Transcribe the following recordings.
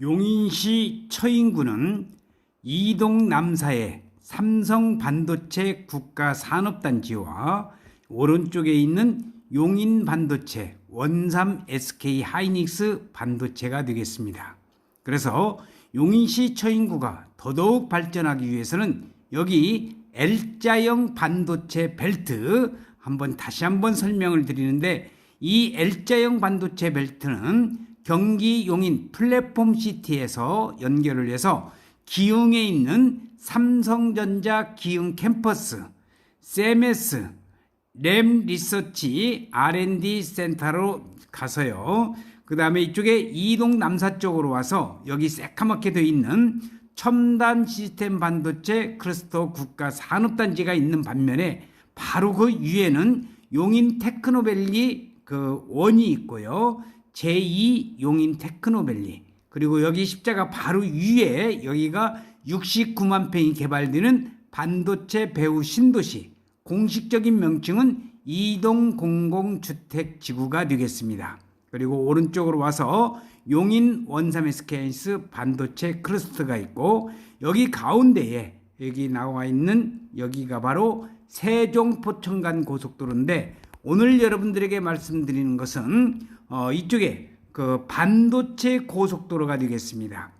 용인시 처인구는 이동 남사의 삼성 반도체 국가 산업단지와 오른쪽에 있는 용인 반도체 원삼 SK 하이닉스 반도체가 되겠습니다. 그래서 용인시 처인구가 더더욱 발전하기 위해서는 여기 L자형 반도체 벨트 한번 다시 한번 설명을 드리는데 이 L자형 반도체 벨트는 경기 용인 플랫폼 시티에서 연결을 해서 기흥에 있는 삼성전자 기흥 캠퍼스, 세메스, 램 리서치 R&D 센터로 가서요. 그 다음에 이쪽에 이동 남사 쪽으로 와서 여기 새카맣게 되어 있는 첨단 시스템 반도체 클러스터 국가 산업단지가 있는 반면에 바로 그 위에는 용인 테크노밸리 그 원이 있고요. 제2 용인 테크노밸리 그리고 여기 십자가 바로 위에 여기가 69만 평이 개발되는 반도체 배후 신도시 공식적인 명칭은 이동 공공주택 지구가 되겠습니다. 그리고 오른쪽으로 와서 용인 원삼 SKS 반도체 클러스터가 있고 여기 가운데에 여기 나와 있는 여기가 바로 세종 포천간 고속도로인데 오늘 여러분들에게 말씀드리는 것은 어, 이쪽에 그 반도체 고속도로가 되겠습니다.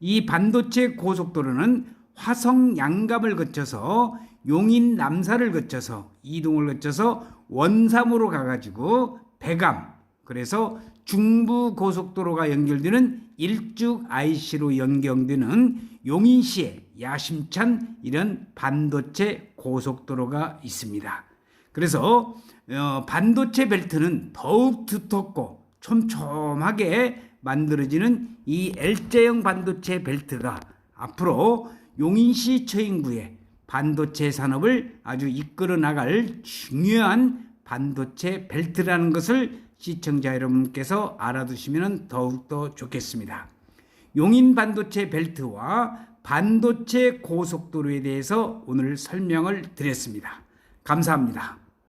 이 반도체 고속도로는 화성 양감을 거쳐서 용인 남사를 거쳐서 이동을 거쳐서 원삼으로 가가지고 배감 그래서 중부 고속도로가 연결되는 일쭉 IC로 연결되는 용인시에 야심찬 이런 반도체 고속도로가 있습니다. 그래서 어, 반도체 벨트는 더욱 두텁고 촘촘하게 만들어지는 이 L자형 반도체 벨트가 앞으로 용인시 처인구의 반도체 산업을 아주 이끌어 나갈 중요한 반도체 벨트라는 것을 시청자 여러분께서 알아두시면 더욱더 좋겠습니다. 용인 반도체 벨트와 반도체 고속도로에 대해서 오늘 설명을 드렸습니다. 감사합니다.